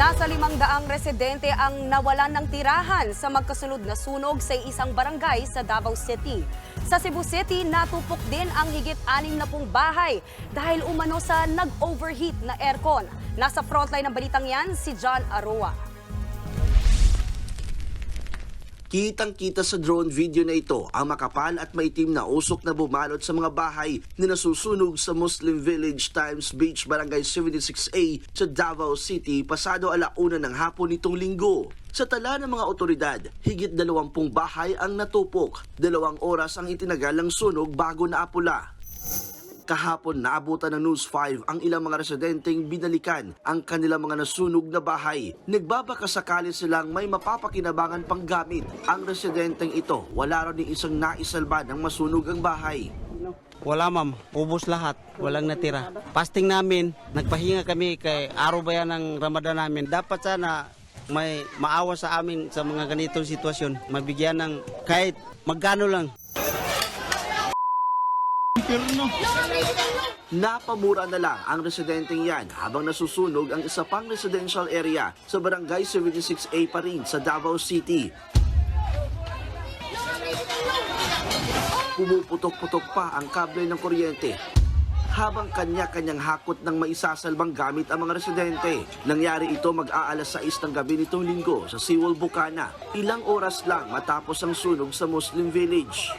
Nasa limang daang residente ang nawalan ng tirahan sa magkasunod na sunog sa isang barangay sa Davao City. Sa Cebu City, natupok din ang higit anim na pong bahay dahil umano sa nag-overheat na aircon. Nasa frontline ng balitang yan, si John Aroa. Kitang-kita sa drone video na ito ang makapal at maitim na usok na bumalot sa mga bahay na nasusunog sa Muslim Village Times Beach Barangay 76A sa Davao City pasado alauna ng hapon nitong linggo. Sa tala ng mga otoridad, higit dalawampung bahay ang natupok. Dalawang oras ang itinagal ng sunog bago naapula. Kahapon naabutan ng News 5 ang ilang mga residenteng binalikan ang kanilang mga nasunog na bahay. Nagbabaka sakali silang may mapapakinabangan pang gamit. Ang residenteng ito, wala raw ni isang naisalba ng masunog ang bahay. Wala ma'am, ubos lahat, walang natira. Fasting namin, nagpahinga kami kay araw ba yan ng Ramadan namin. Dapat sana may maawa sa amin sa mga ganitong sitwasyon. Mabigyan ng kahit magkano lang. Napamura na lang ang residenteng yan habang nasusunog ang isa pang residential area sa barangay 76A pa rin sa Davao City. Pumuputok-putok pa ang kable ng kuryente habang kanya-kanyang hakot ng maisasalbang gamit ang mga residente. Nangyari ito mag-aalas 6 ng gabi nitong linggo sa Siwal, Bukana. Ilang oras lang matapos ang sunog sa Muslim Village.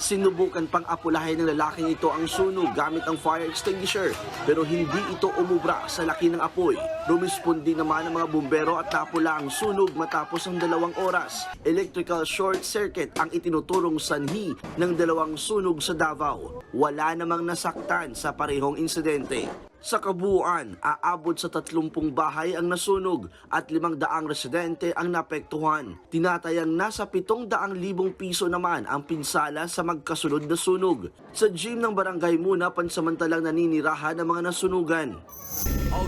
Sinubukan pang apulahin ng lalaking ito ang sunog gamit ang fire extinguisher pero hindi ito umubra sa laki ng apoy. Rumispondi naman ang mga bumbero at napula ang sunog matapos ang dalawang oras. Electrical short circuit ang itinuturong sanhi ng dalawang sunog sa Davao. Wala namang nasaktan sa parehong insidente. Sa kabuuan, aabot sa 30 bahay ang nasunog at 500 residente ang napektuhan. Tinatayang nasa 700,000 piso naman ang pinsala sa magkasunod na sunog. Sa gym ng barangay muna pansamantalang naninirahan ng mga nasunugan.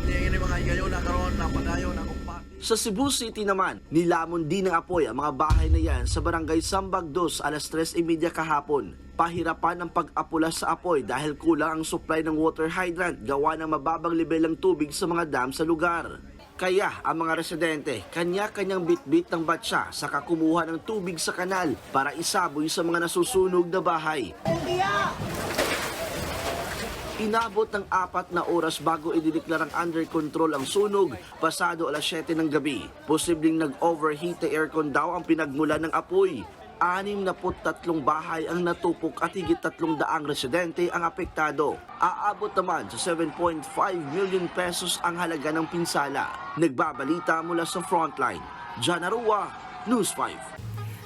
Di ini mga igayo na karon na padayon ang kumpa. Sa Cebu City naman, nilamon din ng apoy ang mga bahay na yan sa barangay Sambag 2 alas 3.30 kahapon. Pahirapan ang pag-apula sa apoy dahil kulang ang supply ng water hydrant gawa ng mababang level ng tubig sa mga dam sa lugar. Kaya ang mga residente, kanya-kanyang bitbit ng batsa sa kakumuha ng tubig sa kanal para isaboy sa mga nasusunog na bahay. Inabot ng apat na oras bago idineklarang under control ang sunog pasado alas 7 ng gabi. Posibleng nag-overheat na aircon daw ang pinagmulan ng apoy. Anim na tatlong bahay ang natupok at higit tatlong daang residente ang apektado. Aabot naman sa 7.5 million pesos ang halaga ng pinsala. Nagbabalita mula sa frontline. John Arua, News 5.